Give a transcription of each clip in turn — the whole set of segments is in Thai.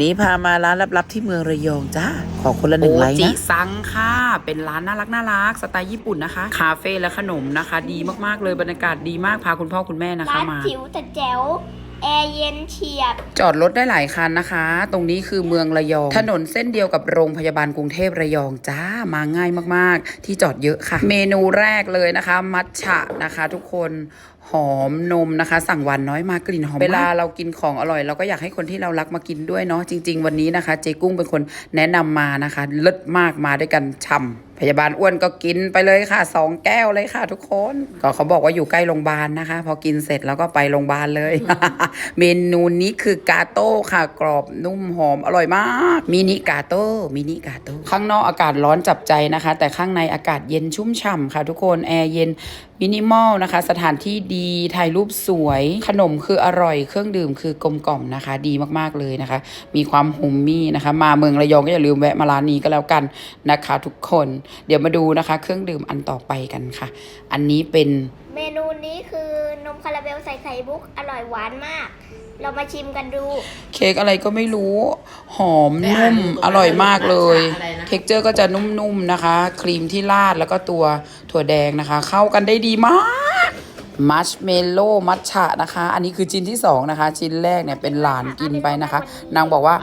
นี้พามาร้านลับๆที่เมืองระยองจ้าขอคนละหนึ่งโอไลค์จินะซังค่ะ เป็นร้านน่ารักน่ารักสไตล์ญี่ปุ่นนะคะ คาเฟ่และขนมนะคะ ดีมากๆเลยบรรยากาศดีมากพาคุณพ่อคุณแม่นะคะร้านมาจิ๋วแต่แจ๋ว แอร์เย็นเฉียบ จอดรถได้หลายคันนะคะ ตรงนี้คือเมืองระยอง ถนนเส้นเดียวกับโรงพยาบาลกรุงเทพระยองจ้ามาง่ายมากๆ ที่จอดเยอะค่ะ เมนูแรกเลยนะคะ มัทฉะนะคะ ทุกคนหอมนมนะคะ สั่งวานน้อยมากกลิ่นหอมเวลาเรากินของอร่อย เราก็อยากให้คนที่เรารักมากินด้วยเนาะจริง ๆ วันนี้นะคะ เจ๊กุ้งเป็นคนแนะนำมานะคะเลิศมากมาด้วยกันช่ำ พยาบาลอ้วนก็กินไปเลยค่ะสองแก้วเลยค่ะ ทุกคน ก็เขาบอกว่าอยู่ใกล้โรงพยาบาลนะคะ พอกินเสร็จแล้วก็ไปโรงพยาบาลเลย เมนูนี้คือกาโต้ค่ะกรอบนุ่มหอมอร่อยมากมินิกาโต้มินิกาโต้ข้างนอกอากาศร้อนจับใจนะคะ แต่ข้างในอากาศเย็นชุ่มฉ่ำค่ะ ทุกคนแอร์เย็นมินิมอลนะคะ สถานที่ดีถ่ายรูปสวย ขนมคืออร่อยเครื่องดื่มคือกลมกล่อมนะคะ ดีมากๆเลยนะคะ มีความหุมมี่นะคะ มาเมืองระยองก็อย่าลืมแวะมาร้านนี้ก็แล้วกันนะคะ ทุกคนเดี๋ยวมาดูนะคะ เครื่องดื่มอันต่อไปกันค่ะ อันนี้เป็นเมนูนี้คือนมคาราเมลใส่ไข่บุกอร่อยหวานมาก เรามาชิมกันดู เค้กอะไรก็ไม่รู้ หอมนุ่มอร่อยมากเลยเท็กเจอร์ก็จะนุ่มๆนะคะ ครีมที่ราดแล้วก็ตัวถั่วแดงนะคะ เข้ากันได้ดีมากมัชเมลโล่มัทฉะนะคะ อันนี้คือชิ้นที่สองนะคะ ชิ้นแรกเนี่ยเป็นหลานกินไปนะคะ นางบอกว่า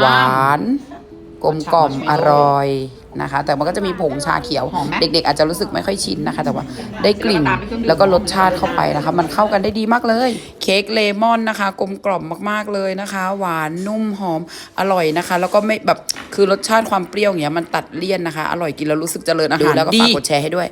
หวาน กลมกล่อมอร่อยนะคะ แต่มันก็จะมีผงชาเขียว เด็กๆ อาจจะรู้สึกไม่ค่อยชินนะคะ แต่ว่าได้กลิ่นแล้วก็รสชาติเข้าไปนะคะ มันเข้ากันได้ดีมากเลย เค้กเลมอนนะคะ กลมกล่อมมากๆเลยนะคะ หวานนุ่มหอมอร่อยนะคะ แล้วก็ไม่แบบคือรสชาติความเปรี้ยวอย่างเงี้ยมันตัดเลี่ยนนะคะ อร่อยกินแล้วรู้สึกเจริญอาหารแล้วก็ฝากกดแชร์ให้ด้วย